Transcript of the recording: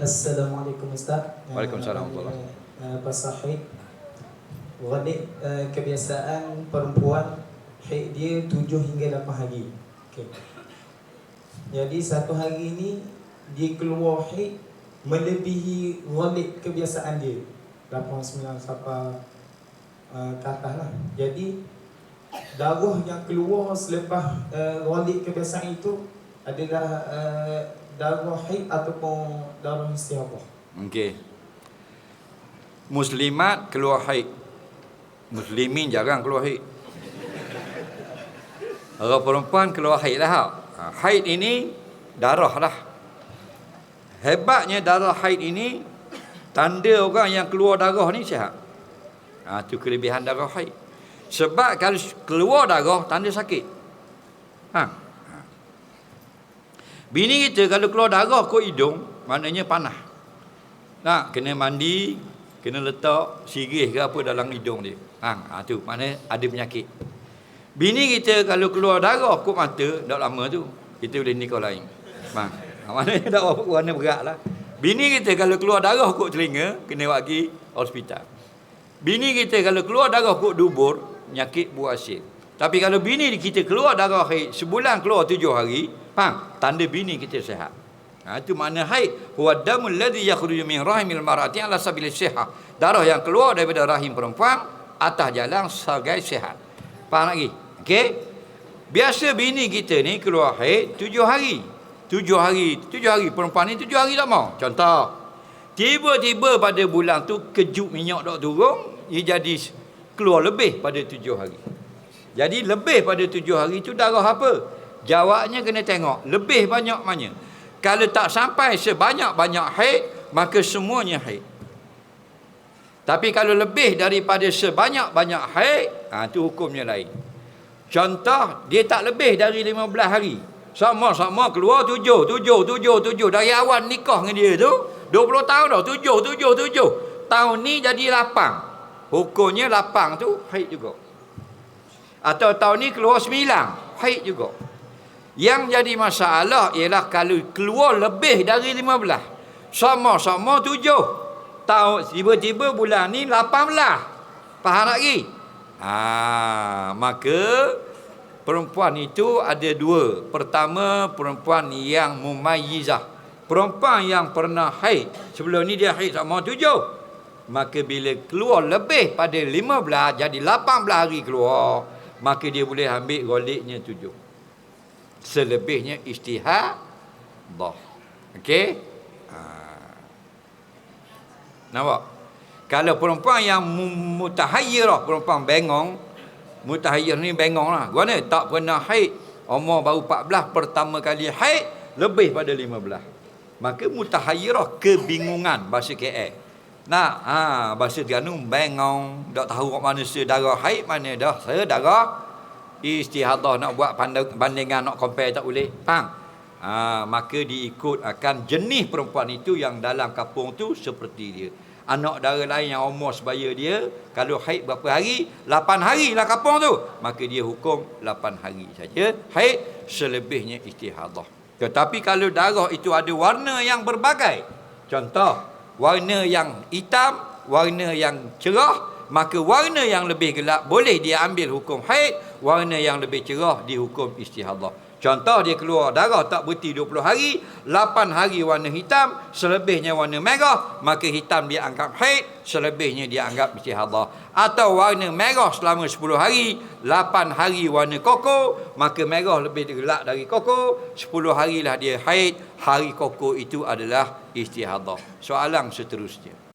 Assalamualaikum Ustaz. Waalaikumsalam warahmatullahi wabarakatuh. Pasal haid. Ghalib uh, kebiasaan perempuan haid dia 7 hingga 8 hari. Okey. Jadi satu hari ini dia keluar haid melebihi ghalib kebiasaan dia. 8 9 sampai uh, ke atas lah. Jadi darah yang keluar selepas uh, ghalib kebiasaan itu adalah uh, darah haid ataupun darah istihadah. Okey. Muslimat keluar haid. Muslimin jarang keluar haid. Orang perempuan keluar haid lah. Ha, haid ini darah lah. Hebatnya darah haid ini tanda orang yang keluar darah ni sihat. Ha, tu kelebihan darah haid. Sebab kalau keluar darah tanda sakit. Ha. Bini kita kalau keluar darah kok hidung, maknanya panah. Nak kena mandi, kena letak sirih ke apa dalam hidung dia. Ha, ha tu mana ada penyakit. Bini kita kalau keluar darah kok mata, dah lama tu. Kita boleh nikah lain. Ha, ha maknanya dah warna berat lah. Bini kita kalau keluar darah kok telinga, kena pergi hospital. Bini kita kalau keluar darah kok dubur, penyakit buah. Tapi kalau bini kita keluar darah sebulan keluar tujuh hari, ha, tanda bini kita sehat. Ha, itu makna haid. Huwa damul ladhi yakhruju min rahimil marati ala sabili sihat. Darah yang keluar daripada rahim perempuan atas jalan sebagai sehat. Faham lagi? Okey? Biasa bini kita ni keluar haid tujuh hari. Tujuh hari. Tujuh hari. Perempuan ni tujuh hari tak mau. Contoh. Tiba-tiba pada bulan tu kejut minyak tak turun. Ia jadi keluar lebih pada tujuh hari. Jadi lebih pada tujuh hari itu darah apa? Jawabnya kena tengok. Lebih banyak mana? Kalau tak sampai sebanyak-banyak haid, maka semuanya haid. Tapi kalau lebih daripada sebanyak-banyak haid, ha, itu hukumnya lain. Contoh, dia tak lebih dari 15 hari. Sama-sama keluar tujuh, tujuh, tujuh, tujuh. Dari awal nikah dengan dia tu, 20 tahun dah, tujuh, tujuh, tujuh. Tahun ni jadi lapang. Hukumnya lapang tu haid juga. Atau tahun ni keluar sembilan. Haid juga. Yang jadi masalah ialah kalau keluar lebih dari lima belah. Sama-sama tujuh. Tahun tiba-tiba bulan ni lapan belah. Faham lagi? Ha, maka perempuan itu ada dua. Pertama, perempuan yang mumayyizah. Perempuan yang pernah haid. Sebelum ni dia haid sama tujuh. Maka bila keluar lebih pada lima belah, jadi lapan belah hari keluar maka dia boleh ambil goliknya tujuh. Selebihnya istihad dah. Okey? Ha. Nampak? Kalau perempuan yang mutahayyirah, perempuan bengong, mutahayyir ni bengong lah. Gimana? Tak pernah haid. Umur baru 14, pertama kali haid, lebih pada 15. Maka mutahayyirah, kebingungan bahasa KL. Nak ha, bahasa Terengganu bengong, tak tahu kat mana darah haid mana dah. Saya darah istihadah nak buat bandingan nak compare tak boleh. Faham? Ha, maka diikut akan jenis perempuan itu yang dalam kampung tu seperti dia. Anak dara lain yang umur sebaya dia, kalau haid berapa hari? 8 hari lah kampung tu. Maka dia hukum 8 hari saja. Haid selebihnya istihadah. Tetapi kalau darah itu ada warna yang berbagai. Contoh, warna yang hitam, warna yang cerah, maka warna yang lebih gelap boleh dia ambil hukum haid, warna yang lebih cerah dihukum istihadah. Contoh dia keluar darah tak berhenti 20 hari, 8 hari warna hitam, selebihnya warna merah, maka hitam dia anggap haid, selebihnya dia anggap istihadah. Atau warna merah selama 10 hari, 8 hari warna koko, maka merah lebih gelap dari koko, 10 harilah dia haid, hari koko itu adalah istihadah. Soalan seterusnya.